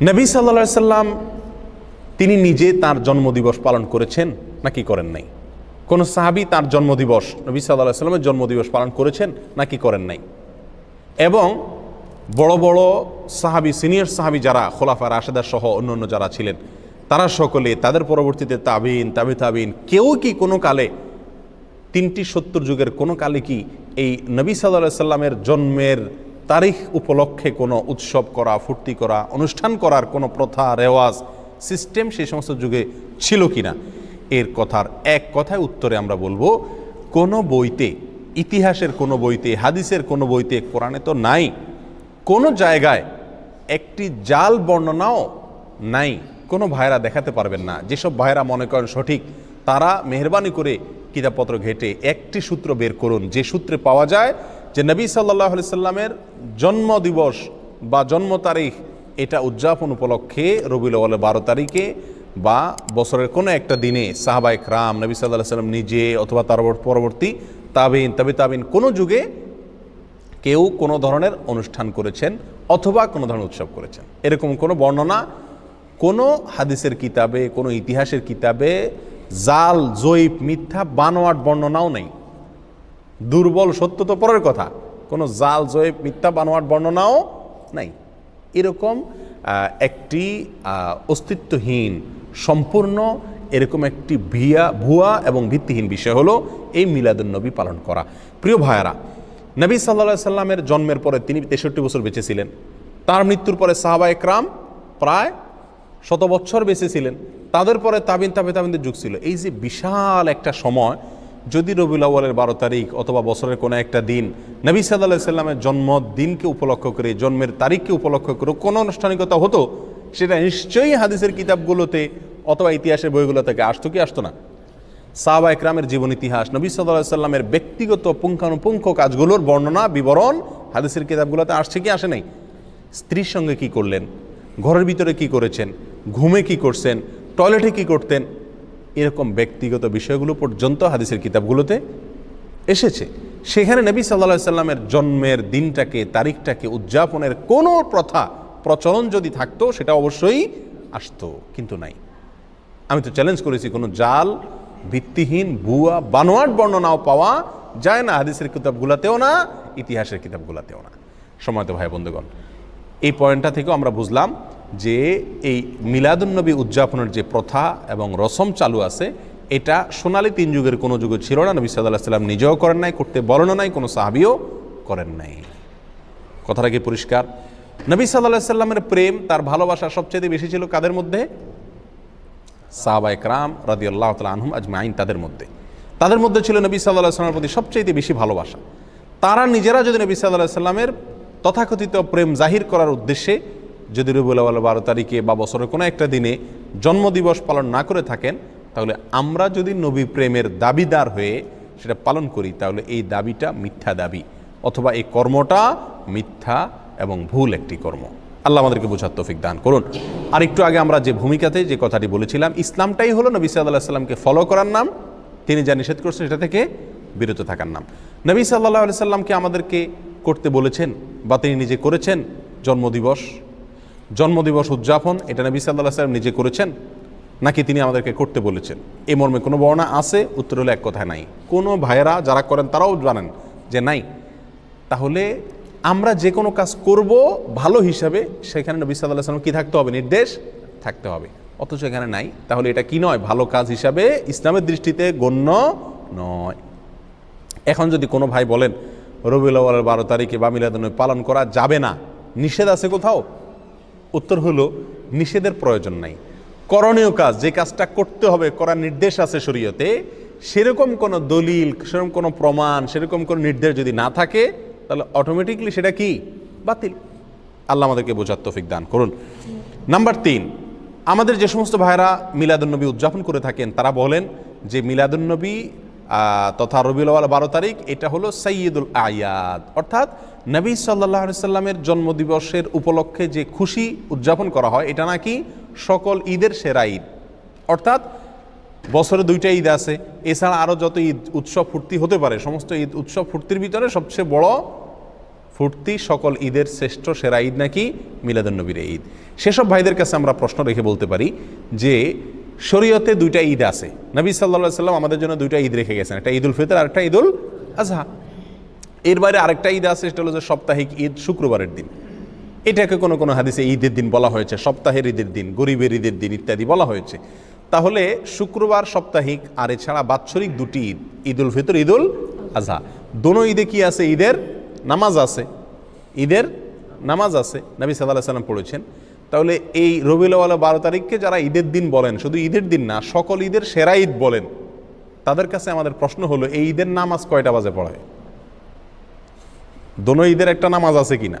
নবী সাল্লা সাল্লাম তিনি নিজে তার জন্মদিবস পালন করেছেন নাকি করেন নাই? কোন সাহাবি তার জন্মদিবস, নবী সাল্লাহ সাল্লামের জন্মদিবস পালন করেছেন নাকি করেন নাই? এবং বড় বড় সাহাবি, সিনিয়র সাহাবি যারা, খোলাফা রাশেদার সহ অন্য অন্য যারা ছিলেন, তারা সকলে, তাদের পরবর্তীতে তাবিন, তাবি তাবিন, কেউ কি কোনো কালে, তিনটি সত্তর যুগের কোনো কালে কি এই নবী সাল্লাহ সাল্লামের জন্মের তারিখ উপলক্ষে কোনো উৎসব করা, ফুর্তি করা, অনুষ্ঠান করার কোনো প্রথা, রেওয়াজ সিস্টেম সেই সমস্ত যুগে ছিল কি না এর কথার এক কথায় উত্তরে আমরা বলব, কোনো বইতে, ইতিহাসের কোনো বইতে, হাদিসের কোনো বইতে, কোরআনে তো নাই। কোনো জায়গায় একটি জাল বর্ণনাও নাই। কোনো ভাইরা দেখাতে পারবেন না। যেসব ভাইরা মনে করেন সঠিক, তারা মেহরবানি করে কিতাবপত্র ঘেটে একটি সূত্র বের করুন। যে সূত্রে পাওয়া যায় যে নবী সাল্লাহ সাল্লামের জন্ম দিবস বা জন্ম তারিখ এটা উদযাপন উপলক্ষে রবিউল আউয়ালের বারো তারিখে বা বছরের কোনো একটা দিনে সাহাবাইক রাম নবী সাল্লাহ সাল্লাম নিজে অথবা তার পরবর্তী তাবিন তবে তাবিন কোনো যুগে কেউ কোনো ধরনের অনুষ্ঠান করেছেন অথবা কোনো ধরনের উৎসব করেছেন। এরকম কোনো বর্ণনা কোনো হাদিসের কিতাবে, কোনো ইতিহাসের কিতাবে জাল, জৈব, মিথ্যা, বানোয়াট বর্ণনাও নেই। দুর্বল সত্য তো পরের কথা। কোনো জাল, জৈব, মিথ্যা, বানোয়াট, বর্ণনাও নাই। এরকম একটি অস্তিত্বহীন, সম্পূর্ণ এরকম একটি ভিয়া, ভুয়া এবং ভিত্তিহীন বিষয় হলো এই মিলাদুন্নবী পালন করা। প্রিয় ভাইয়ারা, নবী সাল্লা সাল্লামের জন্মের পরে তিনি তেষট্টি বছর বেঁচেছিলেন তার মৃত্যুর পরে সাহাবা একরাম প্রায় শত বছর বেঁচে ছিলেন। তাদের পরে তাবিন, তাবে তাবিনদের যুগ ছিল। এই যে বিশাল একটা সময় যদি রবিউল আউ্বালের বারো তারিখ অথবা বছরের কোনো একটা দিন নবী সাল্লাহ সাল্লামের জন্মদিনকে উপলক্ষ করে, জন্মের তারিখকে উপলক্ষ করে কোনো আনুষ্ঠানিকতা হতো, সেটা নিশ্চয়ই হাদিসের কিতাবগুলোতে অথবা ইতিহাসের বইগুলো থেকে আসতো কি আসতো না? সাহাবা একরামের জীবন ইতিহাস, নবী সাল্লাহ সাল্লামের ব্যক্তিগত পুঙ্খানুপুঙ্খ কাজগুলোর বর্ণনা, বিবরণ হাদিসের কিতাবগুলোতে আসছে কি আসে নাই? স্ত্রীর সঙ্গে কি করলেন? ঘরের ভিতরে কি করেছেন? ঘুমে কি করছেন? টয়লেটে কি করতেন? এরকম ব্যক্তিগত বিষয়গুলো পর্যন্ত হাদিসের কিতাবগুলোতে এসেছে। সেখানে নবী সাল্লা সাল্লামের জন্মের দিনটাকে, তারিখটাকে, উদযাপনের কোনো প্রথা, প্রচলন যদি থাকতো, সেটা অবশ্যই আসতো, কিন্তু নাই। আমি তো চ্যালেঞ্জ করেছি, কোনো জাল, ভিত্তিহীন, ভুয়া, বানোয়াট বর্ণনাও পাওয়া যায় না হাদিসের কিতাবগুলাতেও না, ইতিহাসের কিতাবগুলাতেও না। সময়ত ভাই বন্ধুগণ এই পয়েন্টটা থেকেও আমরা বুঝলাম যে এই মিলাদুন্নবী উদযাপনের যে প্রথা এবং রসম চালু আছে, এটা সোনালী তিন যুগের কোনো যুগে ছিল না। নবী সাল্লাহ সাল্লাম নিজেও করেন নাই, করতে বলেন নাই, কোনো সাহাবিও করেন নাই। কথাটা কি পরিষ্কার? নবী সাল্লাহ সাল্লামের প্রেম, তার ভালোবাসা সবচেয়ে বেশি ছিল কাদের মধ্যে? সাহাবা একরাম রাদি আল্লাহ তালা আনহুম আজমাইন, তাদের মধ্যে। তাদের মধ্যে ছিল নবী সাল্লাহ সাল্লামের প্রতি সবচেয়ে বেশি ভালোবাসা। তারা নিজেরা যদি নবী সাল্লাহ সাল্লামের তথাকথিত প্রেম জাহির করার উদ্দেশ্যে যদি রবিউল আউয়াল বারো তারিখে বা বছরের কোনো একটা দিনে জন্মদিবস পালন না করে থাকেন, তাহলে আমরা যদি নবী প্রেমের দাবিদার হয়ে সেটা পালন করি, তাহলে এই দাবিটা মিথ্যা দাবি অথবা এই কর্মটা মিথ্যা এবং ভুল একটি কর্ম। আল্লাহ আমাদেরকে বোঝার তৌফিক দান করুন। আর একটু আগে আমরা যে ভূমিকাতে যে কথাটি বলেছিলাম, ইসলামটাই হলো নবী সাল্লাহ সাল্লামকে ফলো করার নাম, তিনি যা নিষেধ করছেন সেটা থেকে বিরত থাকার নাম। নবী সাল্লাহ সাল্লামকে আমাদেরকে করতে বলেছেন বা তিনি নিজে করেছেন জন্মদিবস। জন্মদিবস উদযাপন, এটা নবী সাল্লাহ সাল্লাম নিজে করেছেন, নাকি তিনি আমাদেরকে করতে বলেছেন? এ মর্মে কোনো বর্ণনা আছে, উত্তর হলো এক কথায় নাই। কোনো ভাইয়েরা যারা করেন, তারাও জানেন যে নাই। তাহলে আমরা যে কোনো কাজ করব ভালো হিসাবে, সেখানে নবী সাল্লাহ সাল্লাম কী থাকতে হবে? নির্দেশ থাকতে হবে। অথচ এখানে নাই। তাহলে এটা কি নয়? ভালো কাজ হিসাবে ইসলামের দৃষ্টিতে গণ্য নয়। এখন যদি কোনো ভাই বলেন, রবিউল বারো তারিখে বা মিলাদুন্নবী পালন করা যাবে না, নিষেধ আছে কোথাও? উত্তর হলো, নিষেধের প্রয়োজন নাই। করণীয় কাজ, যে কাজটা করতে হবে, করার নির্দেশ আছে শরীয়তে, সেরকম কোনো দলিল, সেরকম কোনো প্রমাণ, সেরকম কোনো নির্দেশ যদি না থাকে, তাহলে অটোমেটিকলি সেটা কি? বাতিল। আল্লাহ আমাদেরকে বোঝার তৌফিক দান করুন। নাম্বার তিন, আমাদের যে সমস্ত ভাইরা মিলাদুন্নবী উদযাপন করে থাকেন, তারা বলেন যে মিলাদুন্নবী তথা রবিউল বারো তারিখ, এটা হলো সৈয়দুল আয়াদ। অর্থাৎ নবী সাল্লাহ সাল্লামের জন্মদিবসের উপলক্ষে যে খুশি উদযাপন করা হয়, এটা নাকি সকল ঈদের সেরা ঈদ। অর্থাৎ বছরে দুইটা ঈদ আছে, এছাড়া আরও যত ঈদ উৎসব ফুর্তি হতে পারে, সমস্ত ঈদ উৎসব ফুর্তির ভিতরে সবচেয়ে বড় ফুর্তি সকল ঈদের শ্রেষ্ঠ সেরা ঈদ নাকি মিলাদুন্নবীর ঈদ। সেসব ভাইদের কাছে আমরা প্রশ্ন রেখে বলতে পারি যে, শরীয়তে দুইটা ঈদ আছে। নবী সাল্লা সাল্লাম আমাদের জন্য দুইটা ঈদ রেখে গেছেন, একটা ঈদুল ফিতর আর একটা ঈদুল আজহা। এর বাইরে আরেকটা ঈদ আছে, সেটা হলো যে সাপ্তাহিক ঈদ, শুক্রবারের দিন। এটাকে কোনো কোনো হাদিসে ঈদের দিন বলা হয়েছে, সপ্তাহের ঈদের দিন, গরিবের ঈদের দিন ইত্যাদি বলা হয়েছে। তাহলে শুক্রবার সাপ্তাহিক, আর এছাড়া বাৎসরিক দুটি ঈদ, ঈদুল ফিতর, ঈদুল আজহা দোনো ঈদে কি আছে? ঈদের নামাজ আছে। ঈদের নামাজ আছে। নবী সাল্লাহ সাল্লাম পড়েছেন। তাহলে এই রবিউল বারো তারিখকে যারা ঈদের দিন বলেন, শুধু ঈদের দিন না, সকল ঈদের সেরা ঈদ বলেন, তাদের কাছে আমাদের প্রশ্ন হলো, এই ঈদের নামাজ কয়টা বাজে পড়ায়? দোনো ঈদের একটা নামাজ আছে কিনা?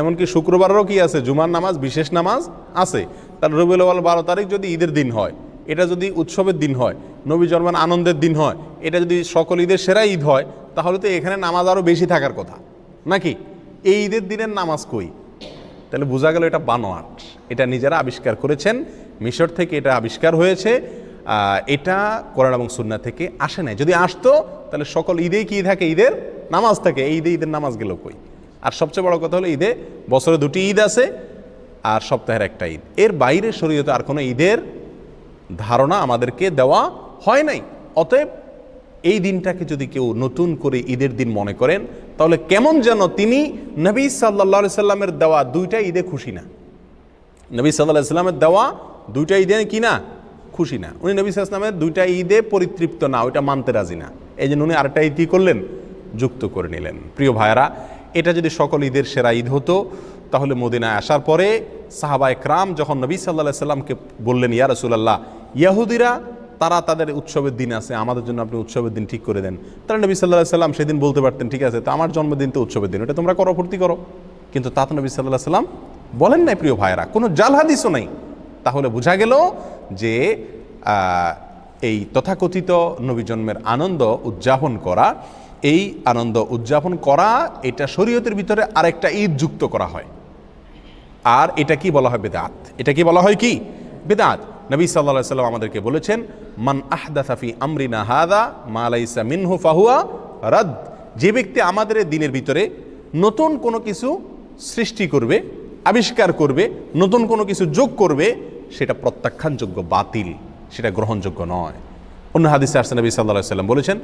এমনকি শুক্রবারেরও কি আছে? জুমার নামাজ, বিশেষ নামাজ আছে। তার রবিউল আওয়াল বারো তারিখ যদি ঈদের দিন হয়, এটা যদি উৎসবের দিন হয়, নবী জন্মান আনন্দের দিন হয়, এটা যদি সকল ঈদের সেরা ঈদ হয়, তাহলে তো এখানে নামাজ আরও বেশি থাকার কথা। নাকি? এই ঈদের দিনের নামাজ কই? তাহলে বোঝা গেল এটা বানোয়াট। এটা নিজেরা আবিষ্কার করেছেন। মিশর থেকে এটা আবিষ্কার হয়েছে। এটা কোরআন এবং সুন্না থেকে আসে নাই। যদি আসতো, তাহলে সকল ঈদেই কি থাকে? ঈদের নামাজ থাকে, এই ঈদে ঈদের নামাজ গেল কই? আর সবচেয়ে বড় কথা হলো ঈদে বছরে দুটি ঈদ আছে আর সপ্তাহের একটা ঈদ। এর বাইরে শরীয়তে আর কোনো ঈদের ধারণা আমাদেরকে দেওয়া হয় নাই। অতএব এই দিনটাকে যদি কেউ নতুন করে ঈদের দিন মনে করেন, তাহলে কেমন যেন তিনি নবী সাল্লা সাল্লামের দেওয়া দুইটা ঈদে খুশি না। নবী সাল্লাহ সাল্লামের দেওয়া দুইটা ঈদে কি না? খুশি না। উনি নবী সাল্লামের দুইটা ঈদে পরিতৃপ্ত না, ওইটা মানতে রাজি না। এই জন্য উনি আরেকটা ঈদ করলেন? যুক্ত করে নিলেন। প্রিয় ভাইয়েরা, এটা যদি সকল ঈদের সেরা ঈদ হতো, তাহলে মদিনায় আসার পরে সাহাবা একরাম যখন নবী সাল্লাহ সাল্লামকে বললেন, ইয়া রসুলাল্লাহ, ইয়াহুদিরা, তারা তাদের উৎসবের দিন আছে, আমাদের জন্য আপনি উৎসবের দিন ঠিক করে দেন। তারা নবী সাল্লাহ সাল্লাম সেদিন বলতে পারতেন, ঠিক আছে, তো আমার জন্মদিন তো উৎসবের দিন, ওটা তোমরা করো, ফুর্তি করো। কিন্তু তা তো নবী সাল্লাহ সাল্লাম বলেন নাই, প্রিয় ভাইয়েরা, কোনো জাল হাদিসও নাই। তাহলে বোঝা গেল যে এই তথাকথিত নবী জন্মের আনন্দ উদযাপন করা এই আনন্দ উদযাপন করা, এটা শরীয়তের ভিতরে আরেকটা ঈদ যুক্ত করা হয়। আর এটা কি বলা হয় বেদাত? এটা কি বলা হয় কি? বেদাত। নবী সাল্লাহ সাল্লাম আমাদেরকে বলেছেন, মান আহদা আহদাফি আমরিনা হাদা মালাইসা মিনহু ফাহুয়া রাদ। যে ব্যক্তি আমাদের দিনের ভিতরে নতুন কোনো কিছু সৃষ্টি করবে, আবিষ্কার করবে, নতুন কোনো কিছু যোগ করবে, সেটা প্রত্যাখ্যানযোগ্য বাতিল, সেটা গ্রহণযোগ্য নয়। অন্য হাদিসে আসছে নবী সাল্লাহ সাল্লাম বলেছেন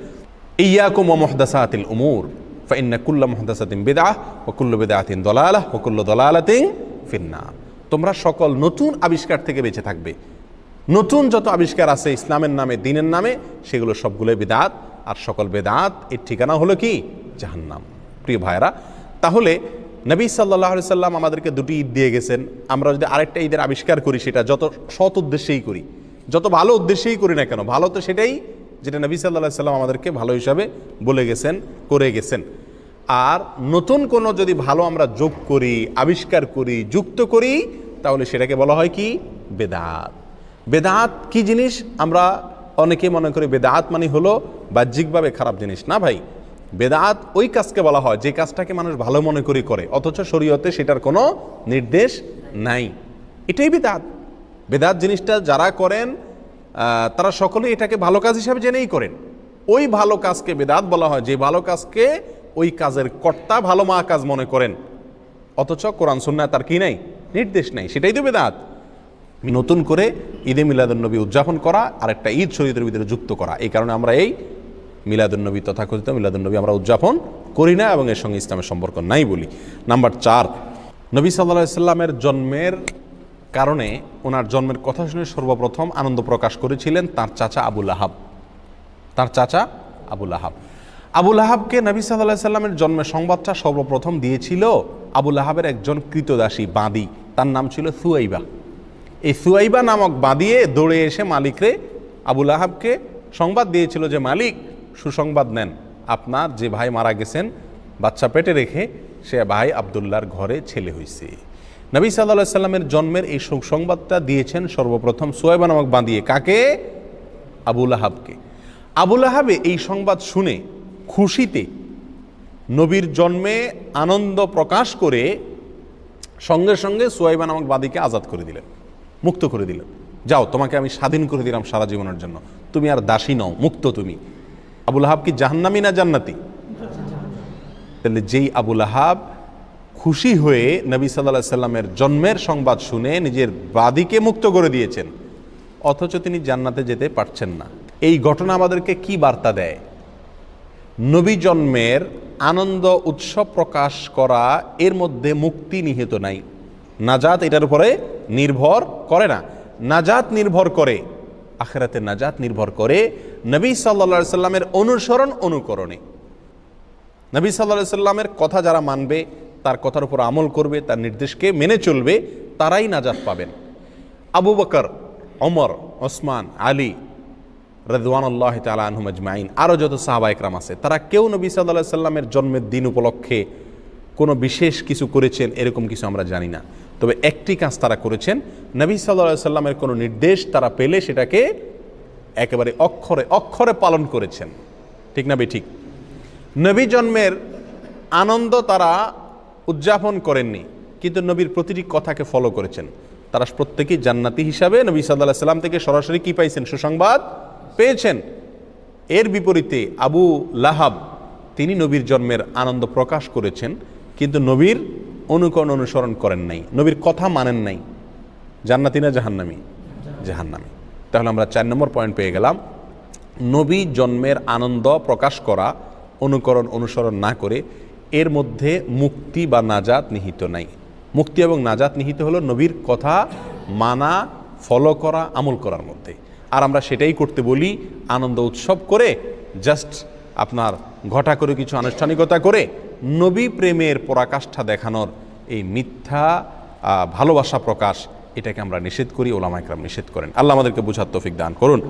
ইয়াকুম মহদাসাতিল উমুর ফাইন্না কুল্লা মহদাসাতিন বেদা ও কুল্লু বেদাতিন দলালাহ ও কুল্লু দলালাতিন ফিন্না তোমরা সকল নতুন আবিষ্কার থেকে বেঁচে থাকবে। নতুন যত আবিষ্কার আছে ইসলামের নামে, দিনের নামে, সেগুলো সবগুলো বেদাত। আর সকল বেদাত, এর ঠিকানা হলো কি? জাহান্নাম। প্রিয় ভাইরা তাহলে নবী সাল্লাহ সাল্লাম আমাদেরকে দুটি ঈদ দিয়ে গেছেন। আমরা যদি আরেকটা ঈদের আবিষ্কার করি, সেটা যত সৎ উদ্দেশ্যেই করি, যত ভালো উদ্দেশ্যেই করি না কেন, ভালো তো সেটাই যেটা নবী সাল্লাহ সাল্লাম আমাদেরকে ভালো হিসাবে বলে গেছেন, করে গেছেন। আর নতুন কোনো যদি ভালো আমরা যোগ করি, আবিষ্কার করি, যুক্ত করি, তাহলে সেটাকে বলা হয় কি? বেদাত। বেদাত কি জিনিস? আমরা অনেকে মনে করি বেদাত মানে হলো বাহ্যিকভাবে খারাপ জিনিস। না ভাই, বেদাত ওই কাজকে বলা হয় যে কাজটাকে মানুষ ভালো মনে করি করে, অথচ শরীয়তে সেটার কোনো নির্দেশ নাই। এটাই বেদাত। বেদাত জিনিসটা যারা করেন তারা সকলেই এটাকে ভালো কাজ হিসাবে জেনেই করেন। ওই ভালো কাজকে বেদাত বলা হয়। যে ভালো কাজকে ওই কাজের কর্তা ভালো মা কাজ মনে করেন। অথচ কোরআন সুন্নায় তার কি নাই? নির্দেশ নাই। সেটাই তো বেদাত। নতুন করে ঈদে মিলাদুন্নবী উদযাপন করা আর একটা ঈদ শরীরের ভিতরে যুক্ত করা। এই কারণে আমরা এই মিলাদুন্নবী তথাকথিত মিলাদুন্নবী আমরা উদযাপন করি না এবং এর সঙ্গে ইসলামের সম্পর্ক নাই বলি। নাম্বার চার, নবী সাল্লাহ সাল্লামের জন্মের কারণে ওনার জন্মের কথা শুনে সর্বপ্রথম আনন্দ প্রকাশ করেছিলেন তার চাচা আবুল আহাব তার চাচা আবুল আহাব আবুল আহাবকে নবী সাল্লাহ সাল্লামের জন্মের সংবাদটা সর্বপ্রথম দিয়েছিল আবুল আহাবের একজন কৃতদাসী বাঁদি। তার নাম ছিল সুয়াইবা। এই সুয়াইবা নামক বাঁদিয়ে দৌড়ে এসে মালিকরে আবুল আহাবকে সংবাদ দিয়েছিল যে, মালিক, সুসংবাদ নেন। আপনার যে ভাই মারা গেছেন, বাচ্চা পেটে রেখে সে ভাই আবদুল্লার ঘরে ছেলে হয়েছে নবী সাল্লাহ সাল্লামের জন্মের এই সুসংবাদটা দিয়েছেন সর্বপ্রথম সোয়েবা নামক বাঁধিয়ে কাকে? আবুল আহাবকে আবুল আহাবে এই সংবাদ শুনে খুশিতে নবীর জন্মে আনন্দ প্রকাশ করে সঙ্গে সঙ্গে সোয়াইবা নামক বাদীকে আজাদ করে দিলেন, মুক্ত করে দিলেন। যাও, তোমাকে আমি স্বাধীন করে দিলাম সারা জীবনের জন্য। তুমি আর দাসী নও, মুক্ত তুমি। আবুল আহাব কি জাহান্নামি না জান্নাতি? তাহলে যেই আবুল আহাব খুশি হয়ে নবী সাল্লাহ সাল্লামের জন্মের সংবাদ শুনে নিজের বাদীকে মুক্ত করে দিয়েছেন। অথচ তিনি জান্নাতে যেতে পারছেন না। এই ঘটনা আমাদেরকে কি বার্তা দেয়? নবী জন্মের আনন্দ উৎসব প্রকাশ করা এর মধ্যে মুক্তি নিহিত নাই। নাজাত এটার উপরে নির্ভর করে না। নাজাত নির্ভর করে। আখেরাতে নাজাত নির্ভর করে নবী সাল্লা সাল্লামের অনুসরণ অনুকরণে। নবী সাল্লা সাল্লামের কথা যারা মানবে তার কথার উপর আমল করবে, তার নির্দেশকে মেনে চলবে, তারাই নাজাত পাবেন। আবু বকর অমর ওসমান, আলী রদওয়ানুল্লাহ তালা আনহুম আরও যত সাহাবা একরাম আছে, তারা কেউ নবী সাল্লাহ সাল্লামের জন্মের দিন উপলক্ষে কোনো বিশেষ কিছু করেছেন এরকম কিছু আমরা জানি না। তবে একটি কাজ তারা করেছেন, নবী সাল্লাহ সাল্লামের কোনো নির্দেশ তারা পেলে সেটাকে একেবারে অক্ষরে অক্ষরে পালন করেছেন। ঠিক না বে ঠিক। নবী জন্মের আনন্দ তারা উদযাপন করেননি, কিন্তু নবীর প্রতিটি কথাকে ফলো করেছেন। তারা প্রত্যেকেই জান্নাতি হিসাবে নবী সাল্লাহ সাল্লাম থেকে সরাসরি কি পাইছেন? সুসংবাদ পেয়েছেন। এর বিপরীতে আবু লাহাব, তিনি নবীর জন্মের আনন্দ প্রকাশ করেছেন, কিন্তু নবীর অনুকরণ অনুসরণ করেন নাই, নবীর কথা মানেন নাই। জান্নাতি না জাহান্নামি? জাহান্নামি। তাহলে আমরা চার নম্বর পয়েন্ট পেয়ে গেলাম। নবী জন্মের আনন্দ প্রকাশ করা, অনুকরণ অনুসরণ না করে এর মধ্যে মুক্তি বা নাজাত নিহিত নাই। মুক্তি এবং নাজাত নিহিত হলো নবীর কথা মানা ফলো করা, আমল করার মধ্যে। আর আমরা সেটাই করতে বলি আনন্দ উৎসব করে জাস্ট আপনার ঘটা করে কিছু আনুষ্ঠানিকতা করে, নবী প্রেমের পরাকাষ্ঠা দেখানোর এই মিথ্যা ভালোবাসা প্রকাশ এটাকে আমরা নিষেধ করি ওলামা একরাম নিষেধ করেন। আল্লাহ আমাদেরকে বুঝার তৌফিক দান করুন।